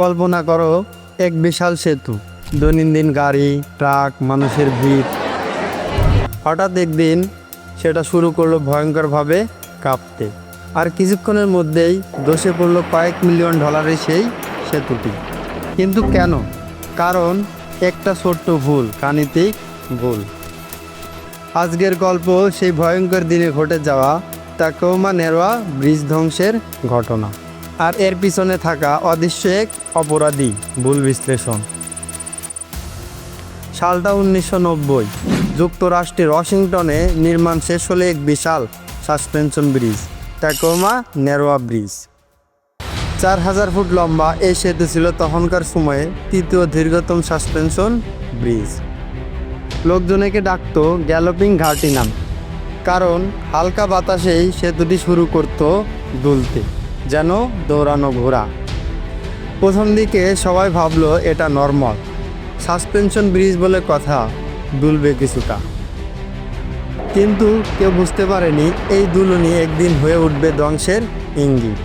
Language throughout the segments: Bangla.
কল্পনা করো, এক বিশাল সেতু, দৈনন্দিন গাড়ি, ট্রাক, মানুষের ভিড়। হঠাৎ একদিন সেটা শুরু করল ভয়ঙ্করভাবে কাঁপতে। আর কিছুক্ষণের মধ্যেই দোষে পড়ল কয়েক মিলিয়ন ডলারের সেই সেতুটি। কিন্তু কেন? কারণ একটা ছোট্ট ভুল, গাণিতিক ভুল। আজকের গল্প সেই ভয়ঙ্কর দিনে ঘটে যাওয়া তাকোমা নেরোয়া ব্রিজ ধ্বংসের ঘটনা। আর এর পিছনে থাকা অদৃশ্য এক অপরাধী, ভুল বিশ্লেষণ। সালটা উনিশশো নব্বই। যুক্তরাষ্ট্রের ওয়াশিংটনে নির্মাণ শেষ হলে এক বিশাল suspension bridge, Tacoma Narrows bridge. চার হাজার ফুট লম্বা এই সেতু ছিল তখনকার সময়ে তৃতীয় দীর্ঘতম সাসপেনশন ব্রিজ। লোকজন একে ডাকত গ্যালোপিং ঘাটি নাম, কারণ হালকা বাতাসেই সেতুটি শুরু করত দুলতে। যেন দৌড়ানো ঘোড়া। প্রথম দিকে সবাই ভাবলো এটা নর্মাল সাসপেনশন ব্রিজ বলে কথা, দুলবে কিছুটা। কিন্তু কেউ বুঝতে পারেনি, এই দুলুনি একদিন হয়ে উঠবে ধ্বংসের ইঙ্গিত।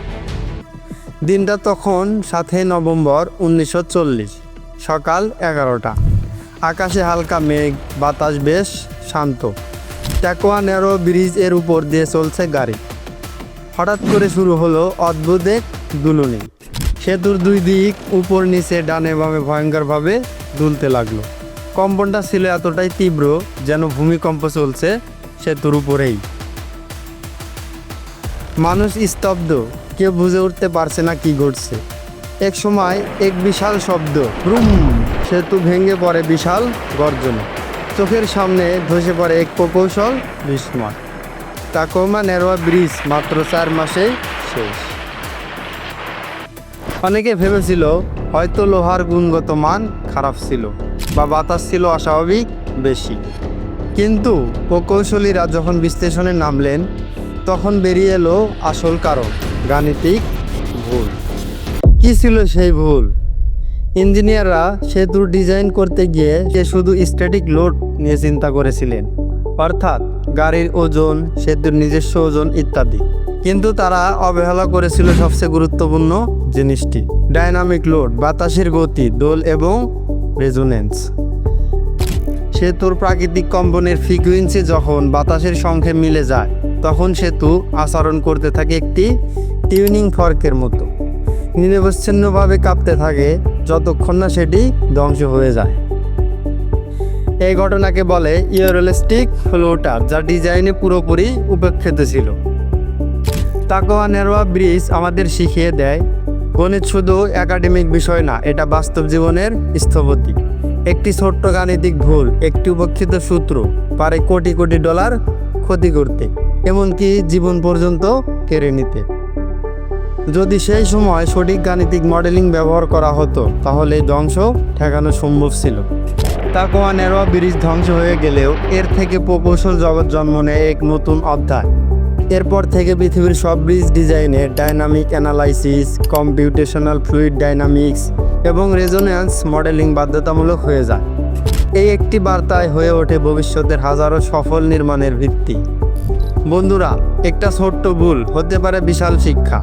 দিনটা তখন সাতই নভেম্বর উনিশশো চল্লিশ, সকাল এগারোটা। আকাশে হালকা মেঘ, বাতাস বেশ শান্ত। ট্যাকোয়া নেরো ব্রিজের উপর দিয়ে চলছে গাড়ি। হঠাৎ করে শুরু হলো অদ্ভুত এক দুলুনি। সেতুর দুই দিক, উপর, নিচে, ডানে, বামে ভয়ঙ্করভাবে দুলতে লাগল। কম্পনটা ছিল এতটাই তীব্র যেন ভূমিকম্প চলছে সেতুর উপরেই। মানুষ স্তব্ধ, কেউ বুঝে উঠতে পারছে না কি ঘটছে। এক সময় এক বিশাল শব্দ, রুম, সেতু ভেঙে পড়ে বিশাল গর্জনে। চোখের সামনে ধসে পড়ে এক প্রকৌশল বিস্ময়। টাকোমা নেরোয়া ব্রিজ মাত্র চার মাসে শেষ। অনেকে ভেবেছিল, হয়তো লোহার গুণগত মান খারাপ ছিল বা বাতাস ছিল অস্বাভাবিক বেশি। কিন্তু প্রকৌশলীরা যখন বিশ্লেষণে নামলেন, তখন বেরিয়ে এলো আসল কারণ, গাণিতিক ভুল। কি ছিল সেই ভুল? ইঞ্জিনিয়াররা সেতুর ডিজাইন করতে গিয়ে সে শুধু স্ট্যাটিক লোড নিয়ে চিন্তা করেছিলেন। অর্থাৎ গাড়ির ওজন, সেতুর নিজস্ব ওজন ইত্যাদি। কিন্তু তারা অবহেলা করেছিল সবচেয়ে গুরুত্বপূর্ণ জিনিসটি, ডাইনামিক লোড, বাতাসের গতি, দোল এবং রেজোনেন্স সেতুর প্রাকৃতিক কম্পনের ফ্রিকুয়েন্সি যখন বাতাসের সঙ্গে মিলে যায়, তখন সেতু আচরণ করতে থাকে একটি টিউনিং ফর্কের মতো। নিরবচ্ছিন্নভাবে কাঁপতে থাকে, যতক্ষণ না সেটি ধ্বংস হয়ে যায়। এই ঘটনাকে বলে ইয়োরিস্টিক ফ্লোটার যা ডিজাইনে পুরোপুরি উপেক্ষিত ছিল। তাকোয়া নেরোয়া ব্রিজ আমাদের শিখিয়ে দেয়, গণিত শুধু একাডেমিক বিষয় না, এটা বাস্তব জীবনের স্থপতি। একটি ছোট্ট গাণিতিক ভুল, একটি উপেক্ষিত সূত্র পারে কোটি কোটি ডলার ক্ষতি করতে, এমনকি জীবন পর্যন্ত কেড়ে নিতে। যদি সেই সময় সঠিক গাণিতিক মডেলিং ব্যবহার করা হতো, তাহলে ধ্বংস ঠেকানো সম্ভব ছিল। তাকোয়া নেরোয়া ব্রিজ ধ্বংস হয়ে গেলেও এর থেকে প্রকৌশল জগৎ জন্ম নেয় এক নতুন অধ্যায়। এরপর থেকে পৃথিবীর সব ব্রিজ ডিজাইনে dynamic analysis, computational fluid dynamics এবং রেজোনেন্স মডেলিং বাধ্যতামূলক হয়ে যায়। এই একটি বার্তায় হয়ে ওঠে ভবিষ্যতের হাজারো সফল নির্মাণের ভিত্তি। বন্ধুরা, একটা ছোট্ট ভুল হতে পারে বিশাল শিক্ষা।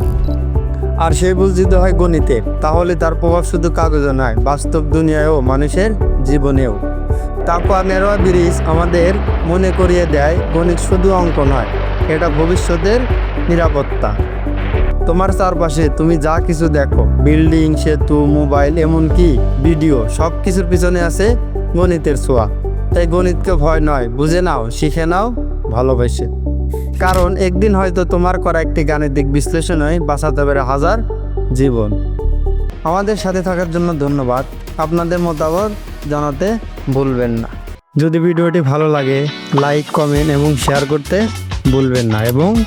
আর সে যদি হয় গণিতের তাহলে তার প্রভাব শুধু কাগজে নয়, বাস্তব দুনিয়ায়ও, মানুষের জীবনেও। তাকওয়া নেরোয়া ব্রিজ আমাদের মনে করিয়ে দেয়, গণিত শুধু অঙ্ক নয়, এটা ভবিষ্যতের নিরাপত্তা। তোমার চারপাশে তুমি যা কিছু দেখো, বিল্ডিং, সেতু, মোবাইল, এমনকি ভিডিও সব কিছুর পিছনে আছে গণিতের ছোঁয়া। তাই গণিতকে ভয় নয়, বুঝে নাও, শিখে নাও, ভালোবেসে। কারণ একদিন হয়তো তোমার করা একটি গাণিতিক বিশ্লেষণে বাঁচাতে পারে হাজার জীবন। আমাদের সাথে থাকার জন্য ধন্যবাদ। আপনাদের মতামত জানাতে ভুলবেন না। যদি ভিডিওটি ভালো লাগে, লাইক, কমেন্ট এবং শেয়ার করতে ভুলবেন না এবং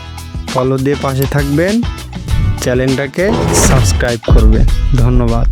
ফলো দিয়ে পাশে থাকবেন। চ্যানেলটাকে সাবস্ক্রাইব করবেন। ধন্যবাদ।